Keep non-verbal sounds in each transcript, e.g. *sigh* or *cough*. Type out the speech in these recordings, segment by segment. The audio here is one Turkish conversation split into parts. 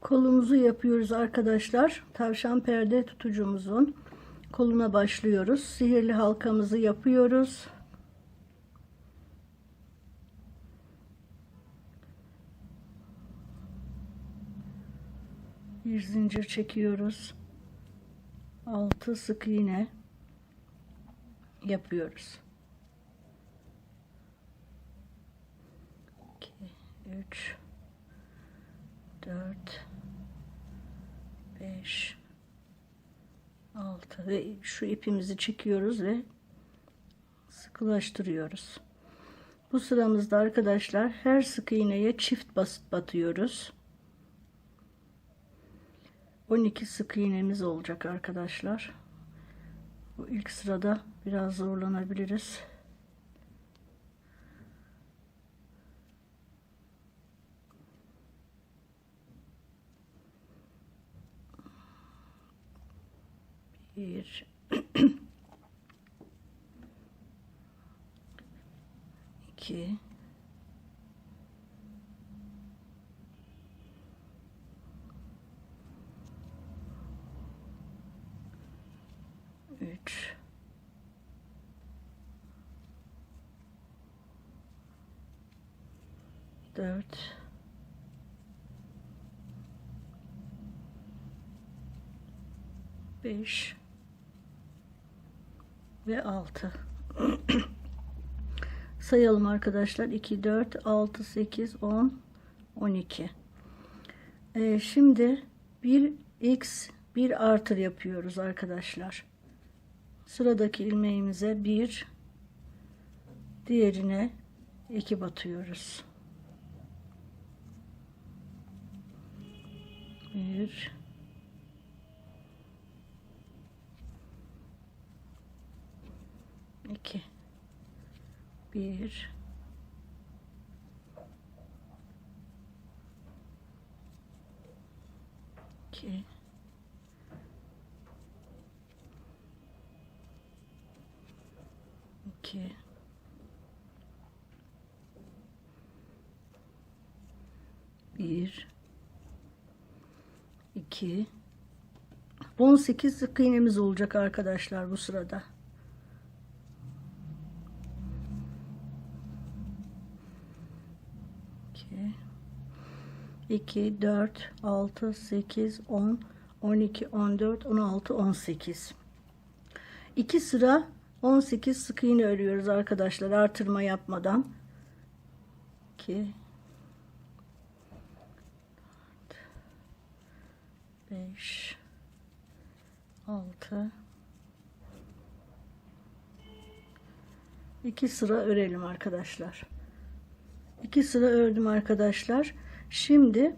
Kolumuzu yapıyoruz arkadaşlar. Tavşan perde tutucumuzun koluna başlıyoruz. Sihirli halkamızı yapıyoruz. Bir zincir çekiyoruz. Altı sık iğne yapıyoruz. 2 3 4 5 6 ve şu ipimizi çekiyoruz ve sıkılaştırıyoruz. Bu sıramızda arkadaşlar her sık iğneye çift basit batıyoruz. 12 sık iğnemiz olacak arkadaşlar. Bu ilk sırada biraz zorlanabiliriz. 2 3 4 5 ve 6 *clears throat* sayalım arkadaşlar. 2 4 6 8 10 12 ee, şimdi bir x bir artır yapıyoruz arkadaşlar. Sıradaki ilmeğimize bir diğerine 2 batıyoruz. 1 2 1 2 2 1 2 18 sık iğnemiz olacak arkadaşlar bu sırada. 2 4 6 8 10 12 14 16 18 2 sıra 18 sık iğne örüyoruz arkadaşlar artırma yapmadan. 2 5 6 2 sıra örelim arkadaşlar. 2 sıra ördüm arkadaşlar Şimdi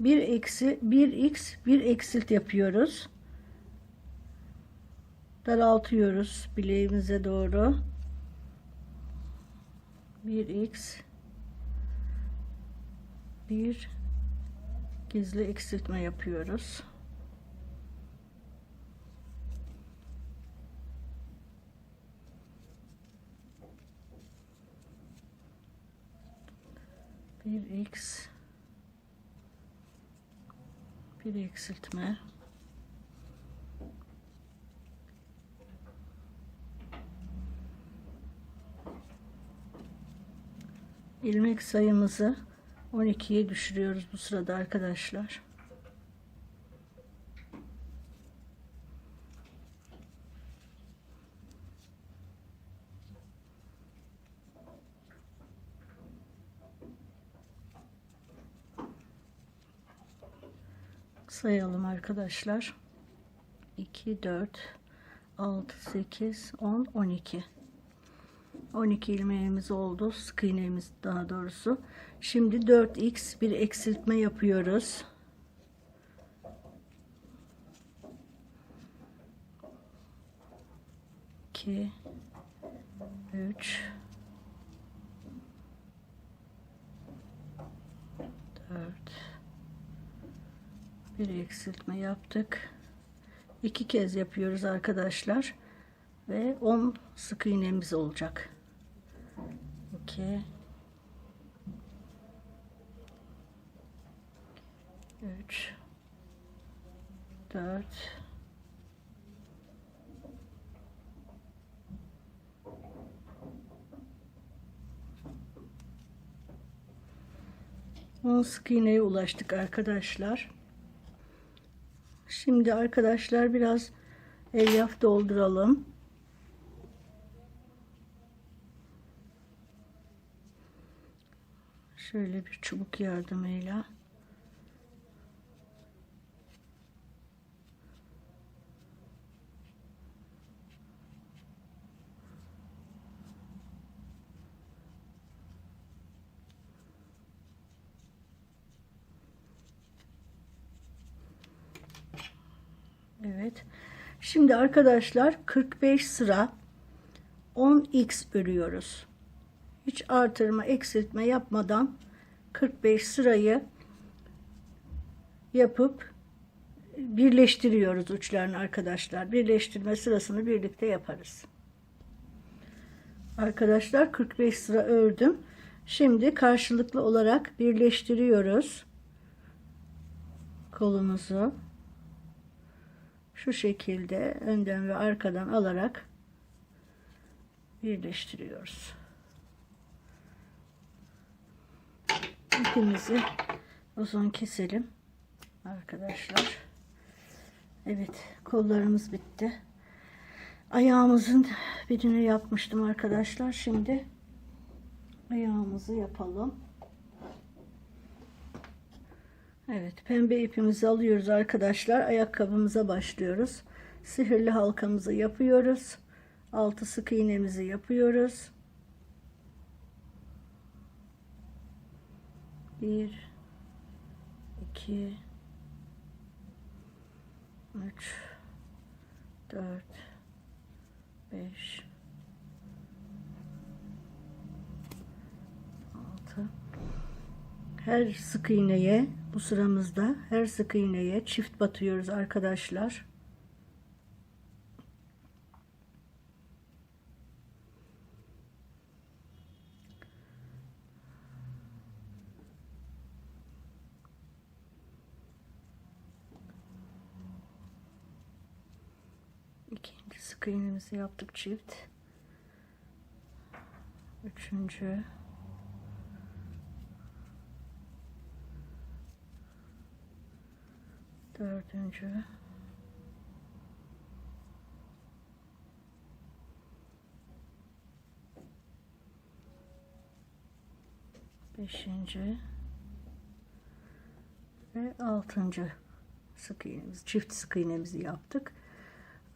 bir eksi bir x bir eksilt yapıyoruz. Daraltıyoruz bileğimize doğru. Bir x bir gizli eksiltme yapıyoruz. Bir x bir eksiltme ilmek sayımızı 12'ye düşürüyoruz bu sırada arkadaşlar sayalım arkadaşlar. 2 4 6 8 10 12 12 ilmeğimiz oldu. Sık iğnemiz daha doğrusu. Şimdi 4x bir eksiltme yapıyoruz. İki üç dört bir eksiltme yaptık. İki kez yapıyoruz arkadaşlar. Ve 10 sık iğnemiz olacak. 2 3 dört, on sık iğneye ulaştık arkadaşlar. Şimdi arkadaşlar biraz elyaf dolduralım. Şöyle bir çubuk yardımıyla. Evet. Şimdi arkadaşlar 45 sıra 10x örüyoruz. Hiç artırma, eksiltme yapmadan 45 sırayı yapıp birleştiriyoruz uçlarını arkadaşlar. Birleştirme sırasını birlikte yaparız. Arkadaşlar 45 sıra ördüm. Şimdi karşılıklı olarak birleştiriyoruz kolumuzu şu şekilde önden ve arkadan alarak birleştiriyoruz. İpimizi uzun keselim arkadaşlar. Evet kollarımız bitti. Ayağımızın birini yapmıştım arkadaşlar. Şimdi ayağımızı yapalım. Evet pembe ipimizi alıyoruz arkadaşlar. Ayakkabımıza başlıyoruz. Sihirli halkamızı yapıyoruz. Altı sık iğnemizi yapıyoruz. Bir, iki, üç, dört, beş, altı. Her sık iğneye bu sıramızda her sık iğneye çift batıyoruz arkadaşlar. İkinci sık iğnemizi yaptık çift. Üçüncü. Dördüncü. Beşinci. Ve altıncı sık iğnemiz, çift sık iğnemizi yaptık.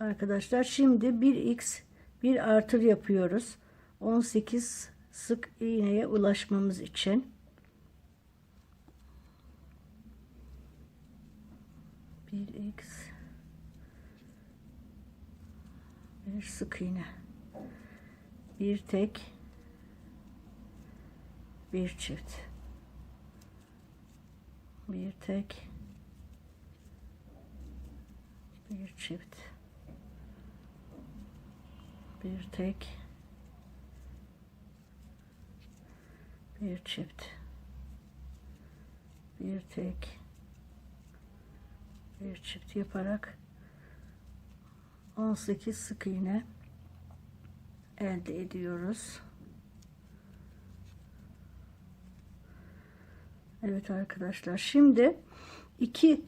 Arkadaşlar şimdi 1x bir artır yapıyoruz. 18 sık iğneye ulaşmamız için. Bir x bir sık iğne bir tek bir çift. Bir tek bir çift. Bir tek bir çift. Bir tek bir çift yaparak 18 sık iğne elde ediyoruz. Evet arkadaşlar şimdi iki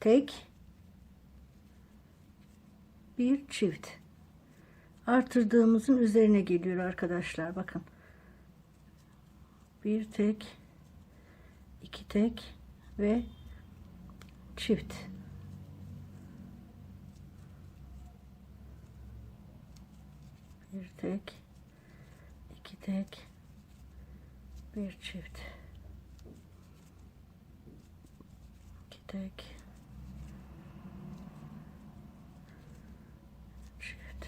tek bir çift artırdığımızın üzerine geliyor arkadaşlar bakın bir tek iki tek ve çift. Bir tek iki tek bir çift. İki tek çift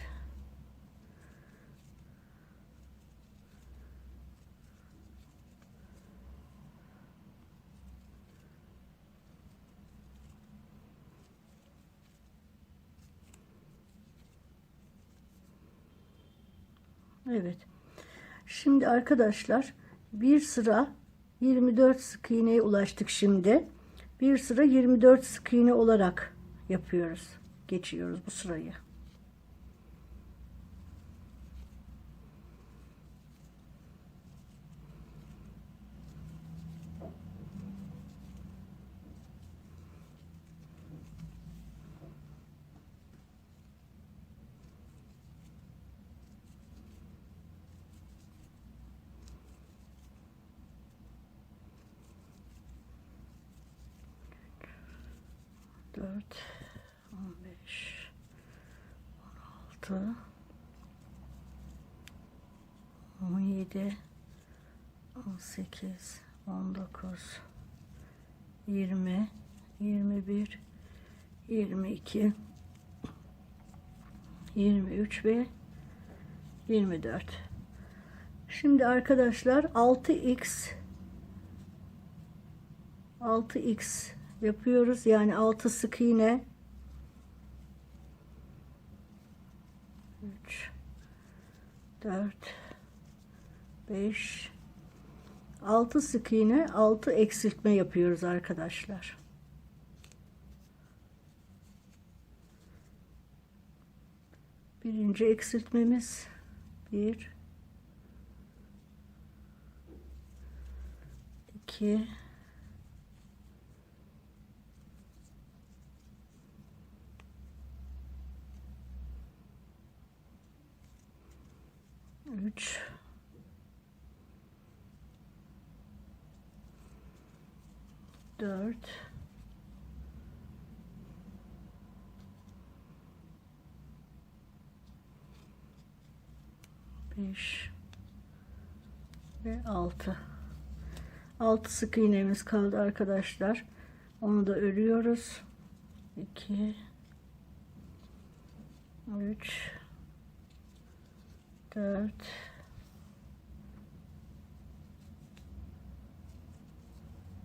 Evet. Şimdi arkadaşlar bir sıra 24 sık iğneye ulaştık şimdi. Bir sıra 24 sık iğne olarak yapıyoruz. Geçiyoruz bu sırayı. 14, 15 16 17 18 19 20 21 22 23 ve 24 şimdi arkadaşlar 6x 6x yapıyoruz. Yani 6 sık iğne 3 4 5 6 sık iğne 6 eksiltme yapıyoruz arkadaşlar. Birinci eksiltmemiz 1 2 üç. Dört. Beş. Ve altı. Altı sık iğnemiz kaldı arkadaşlar. Onu da örüyoruz. 2 3 4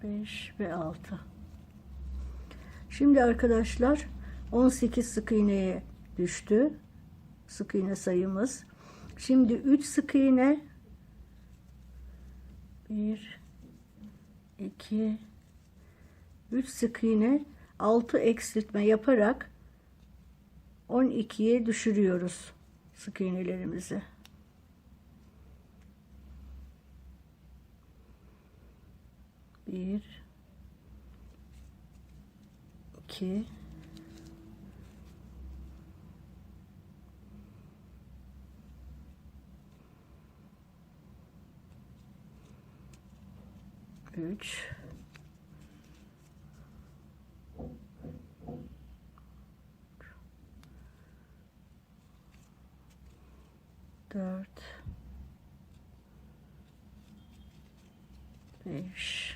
5 ve 6 şimdi arkadaşlar 18 sık iğneye düştü. Sık iğne sayımız. Şimdi 3 sık iğne. 1 2 3 sık iğne. 6 eksiltme yaparak 12'ye düşürüyoruz sık iğnelerimizi. Bir, iki, üç, dört, beş,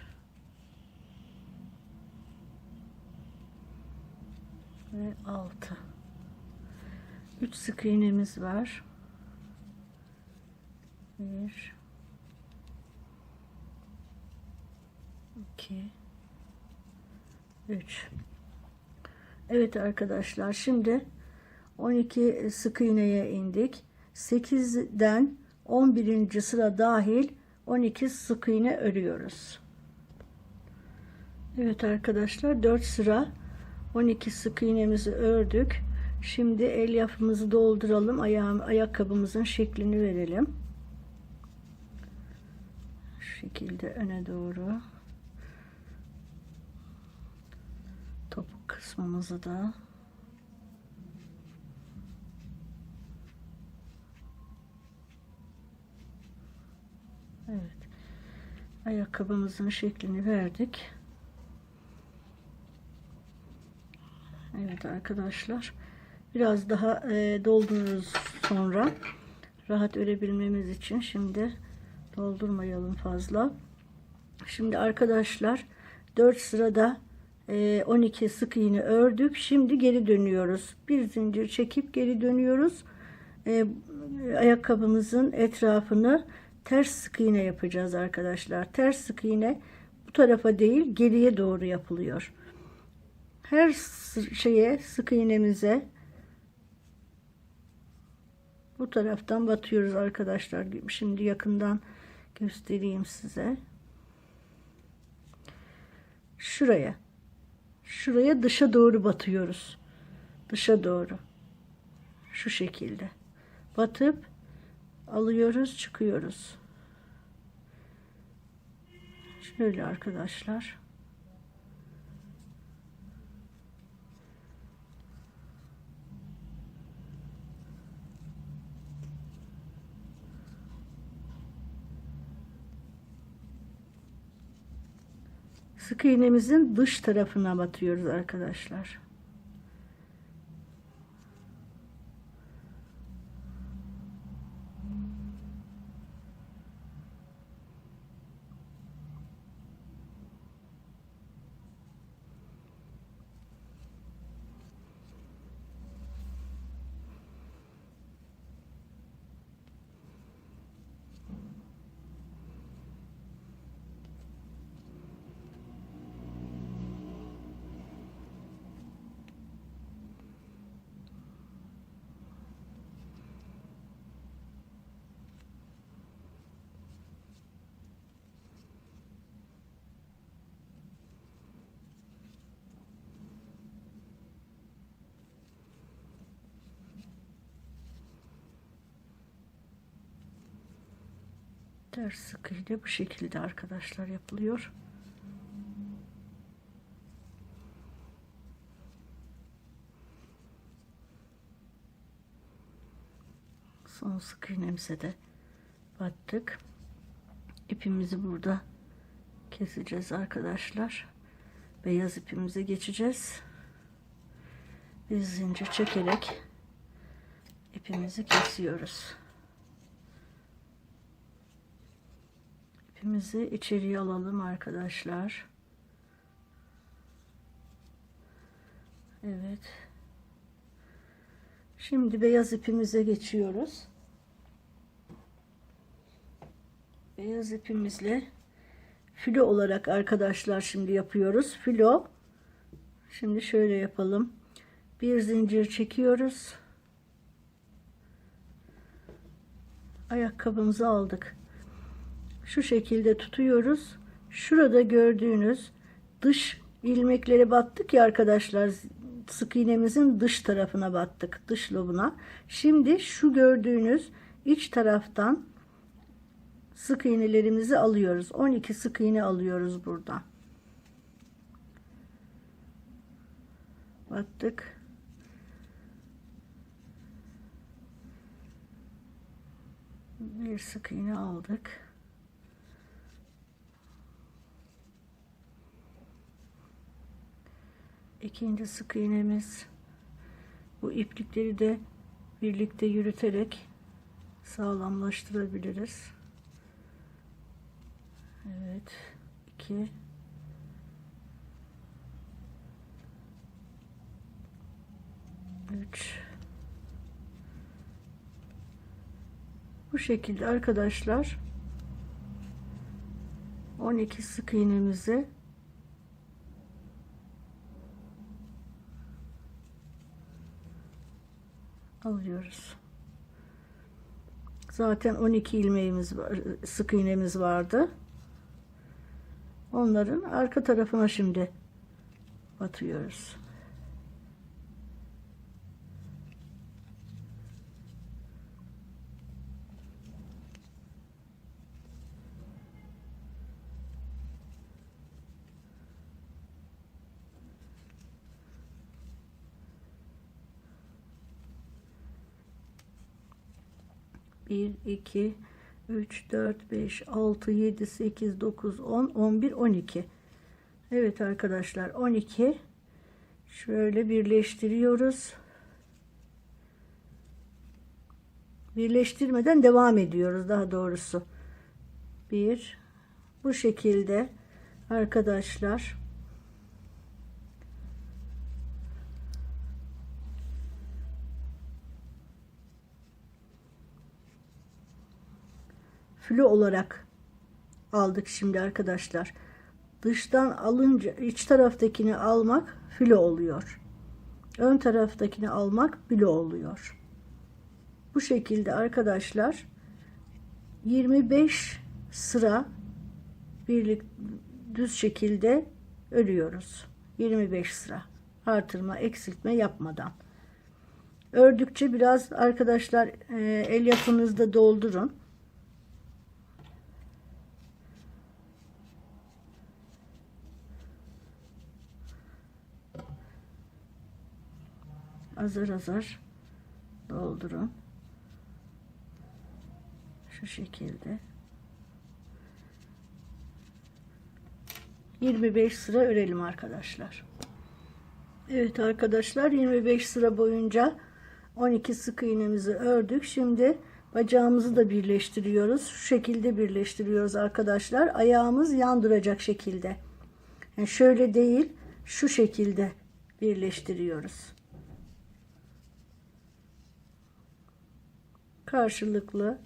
ve altı. Üç sık iğnemiz var. Bir, iki, üç. Evet arkadaşlar şimdi 12 sık iğneye indik. 8'den 11. sıra dahil 12 sık iğne örüyoruz. Evet arkadaşlar 4 sıra 12 sık iğnemizi ördük. Şimdi elyafımızı dolduralım. Ayağım, ayakkabımızın şeklini verelim. Şu şekilde öne doğru. Topuk kısmımızı da Evet. Ayakkabımızın şeklini verdik. Evet arkadaşlar. Biraz daha e, doldururuz sonra. Rahat örebilmemiz için şimdi doldurmayalım fazla. Şimdi arkadaşlar 4 sırada e, 12 sık iğne ördük. Şimdi geri dönüyoruz. Bir zincir çekip geri dönüyoruz. E, ayakkabımızın etrafını ters sık iğne yapacağız arkadaşlar. Ters sık iğne bu tarafa değil geriye doğru yapılıyor. Her şeye sık iğnemize bu taraftan batıyoruz arkadaşlar. Şimdi yakından göstereyim size. Şuraya şuraya dışa doğru batıyoruz. Dışa doğru. Şu şekilde. Batıp alıyoruz, çıkıyoruz. Şöyle arkadaşlar. Sık iğnemizin dış tarafına batıyoruz arkadaşlar. Ters sık iğne bu şekilde arkadaşlar yapılıyor. Son sık iğnemize de battık. İpimizi burada keseceğiz arkadaşlar. Beyaz ipimize geçeceğiz. Bir zincir çekerek ipimizi kesiyoruz. İpimizi içeriye alalım arkadaşlar. Evet. Şimdi beyaz ipimize geçiyoruz. Beyaz ipimizle filo olarak arkadaşlar şimdi yapıyoruz. Filo. Şimdi şöyle yapalım. Bir zincir çekiyoruz. Ayakkabımızı aldık. Şu şekilde tutuyoruz. Şurada gördüğünüz dış ilmeklere battık ya arkadaşlar sık iğnemizin dış tarafına battık. Dış lobuna. Şimdi şu gördüğünüz iç taraftan sık iğnelerimizi alıyoruz. 12 sık iğne alıyoruz buradan. Battık. Bir sık iğne aldık. İkinci sık iğnemiz bu iplikleri de birlikte yürüterek sağlamlaştırabiliriz. Evet. 2 3 Bu şekilde arkadaşlar 12 sık iğnemizi alıyoruz. Zaten 12 ilmeğimiz var, sık iğnemiz vardı. Onların arka tarafına şimdi batıyoruz. Bir, iki, üç, dört, beş, altı, yedi, sekiz, dokuz, on, on bir, on iki. Evet arkadaşlar 12 şöyle birleştiriyoruz. Birleştirmeden devam ediyoruz daha doğrusu. Bir bu şekilde arkadaşlar filo olarak aldık şimdi arkadaşlar. Dıştan alınca iç taraftakini almak filo oluyor. Ön taraftakini almak bilo oluyor. Bu şekilde arkadaşlar 25 sıra birlik düz şekilde örüyoruz. 25 sıra artırma eksiltme yapmadan ördükçe biraz arkadaşlar e, el yapınızda doldurun azar azar doldurun şu şekilde 25 sıra örelim arkadaşlar. Evet arkadaşlar 25 sıra boyunca 12 sık iğnemizi ördük. Şimdi bacağımızı da birleştiriyoruz. Şu şekilde birleştiriyoruz arkadaşlar. Ayağımız yan duracak şekilde. Yani şöyle değil şu şekilde birleştiriyoruz. Karşılıklı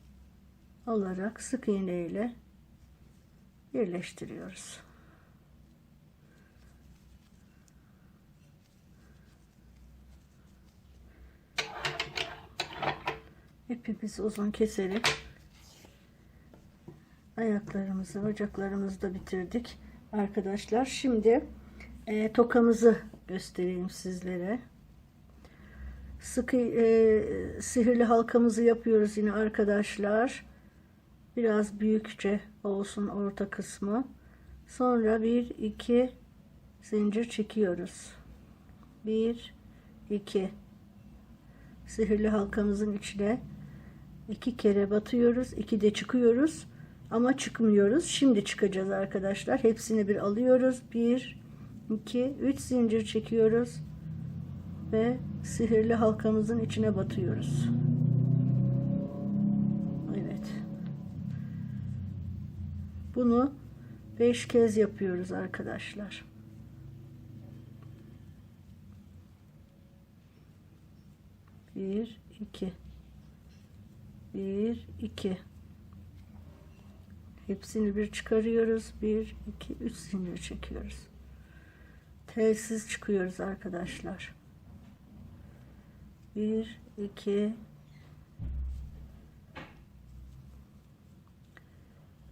olarak sık iğne ile birleştiriyoruz. İpimizi uzun keserek ayaklarımızı, bacaklarımızı da bitirdik arkadaşlar. Şimdi e, tokamızı göstereyim sizlere. Sıkı e, sihirli halkamızı yapıyoruz yine arkadaşlar. Biraz büyükçe olsun orta kısmı. Sonra bir iki zincir çekiyoruz. Bir iki sihirli halkamızın içine iki kere batıyoruz. iki de çıkıyoruz. Ama çıkmıyoruz. Şimdi çıkacağız arkadaşlar. Hepsini bir alıyoruz. Bir, iki, üç zincir çekiyoruz. Ve sihirli halkamızın içine batıyoruz. Evet. Bunu beş kez yapıyoruz arkadaşlar. Bir, iki. Bir, iki. Hepsini bir çıkarıyoruz. Bir, iki, üç zincir çekiyoruz. Telsiz çıkıyoruz arkadaşlar. Bir, iki,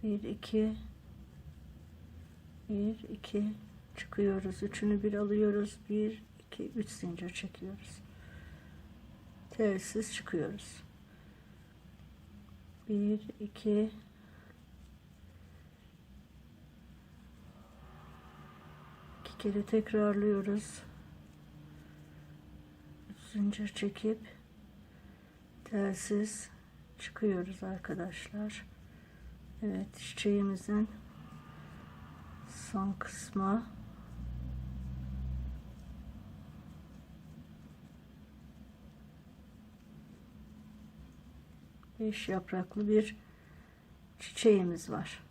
bir, iki, bir, iki çıkıyoruz. Üçünü bir alıyoruz. Bir, iki, üç zincir çekiyoruz. Telsiz çıkıyoruz. Bir, iki, iki kere tekrarlıyoruz. Zincir çekip telsiz çıkıyoruz arkadaşlar. Evet çiçeğimizin son kısmı. Beş yapraklı bir çiçeğimiz var.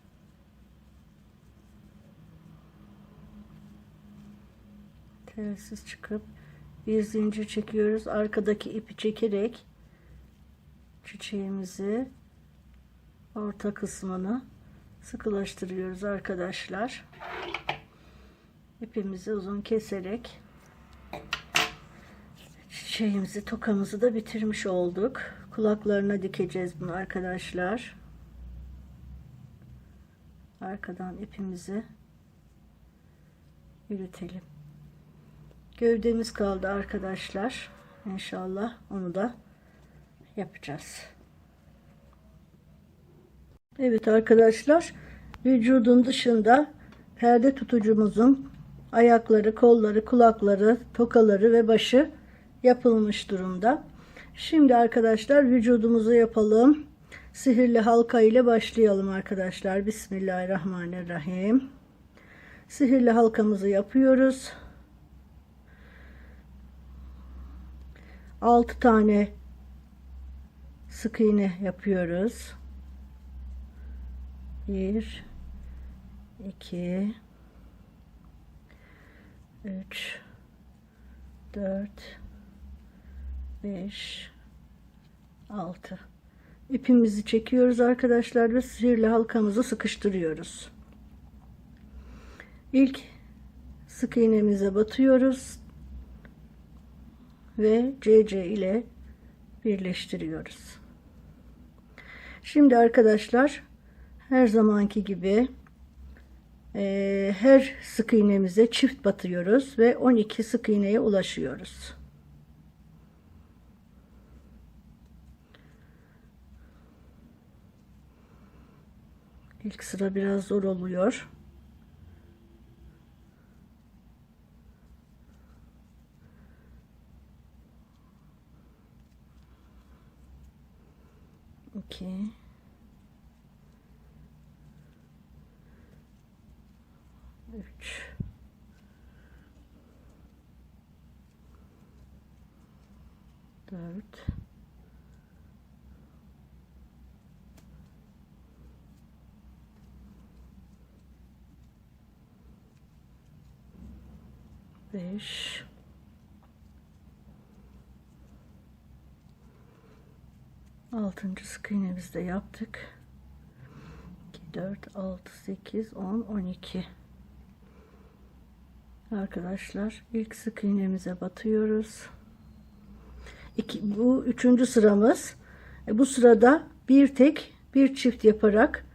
Telsiz çıkıp bir zincir çekiyoruz. Arkadaki ipi çekerek çiçeğimizi orta kısmını sıkılaştırıyoruz arkadaşlar. İpimizi uzun keserek çiçeğimizi tokamızı da bitirmiş olduk. Kulaklarına dikeceğiz bunu arkadaşlar. Arkadan ipimizi yürütelim. Gövdemiz kaldı arkadaşlar. İnşallah onu da yapacağız. Evet arkadaşlar vücudun dışında perde tutucumuzun ayakları, kolları, kulakları, tokaları ve başı yapılmış durumda. Şimdi arkadaşlar vücudumuzu yapalım. Sihirli halka ile başlayalım arkadaşlar. Bismillahirrahmanirrahim. Sihirli halkamızı yapıyoruz. 6 tane sık iğne yapıyoruz. 1 2 3 4 5 6 ipimizi çekiyoruz arkadaşlar ve sihirli halkamızı sıkıştırıyoruz. İlk sık iğnemize batıyoruz ve CC ile birleştiriyoruz. Şimdi arkadaşlar her zamanki gibi e, her sık iğnemize çift batıyoruz ve 12 sık iğneye ulaşıyoruz. İlk sıra biraz zor oluyor. İki. Üç. Dört. Beş. Altıncı sık iğnemizi de yaptık. 2, 4, 6, 8, 10, 12. Arkadaşlar ilk sık iğnemize batıyoruz. İki, bu üçüncü sıramız. E, bu sırada bir tek bir çift yaparak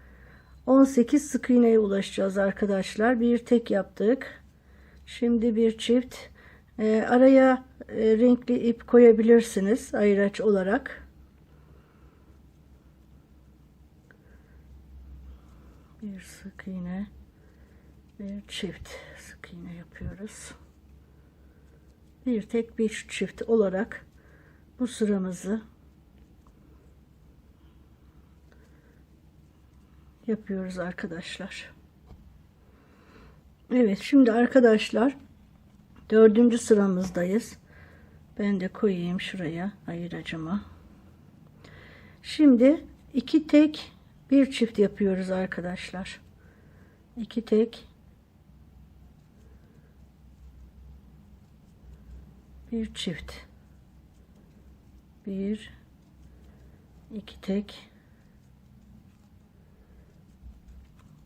18 sık iğneye ulaşacağız arkadaşlar. Bir tek yaptık. Şimdi bir çift. E, araya e, renkli ip koyabilirsiniz ayıraç olarak. Bir sık iğne, bir çift sık iğne yapıyoruz. Bir tek bir çift olarak bu sıramızı yapıyoruz arkadaşlar. Evet şimdi arkadaşlar dördüncü sıramızdayız. Ben de koyayım şuraya ayıracıma. Şimdi iki tek bir çift yapıyoruz arkadaşlar. iki tek. Bir çift. Bir iki tek.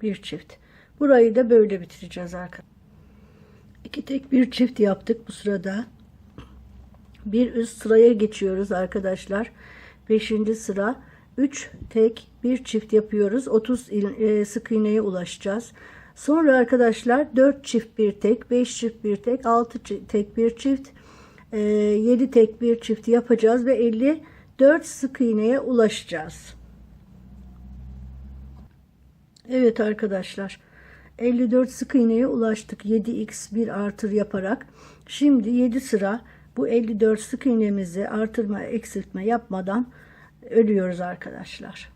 Bir çift. Burayı da böyle bitireceğiz arkadaşlar. İki tek bir çift yaptık bu sırada. Bir üst sıraya geçiyoruz arkadaşlar. Beşinci sıra 3 tek bir çift yapıyoruz. 30 e, sık iğneye ulaşacağız. Sonra arkadaşlar 4 çift bir tek 5 çift bir tek 6 tek bir çift 7 tek bir çift yapacağız ve 54 sık iğneye ulaşacağız. Evet arkadaşlar 54 sık iğneye ulaştık 7x bir artır yaparak. Şimdi 7 sıra bu 54 sık iğnemizi artırma eksiltme yapmadan örüyoruz arkadaşlar.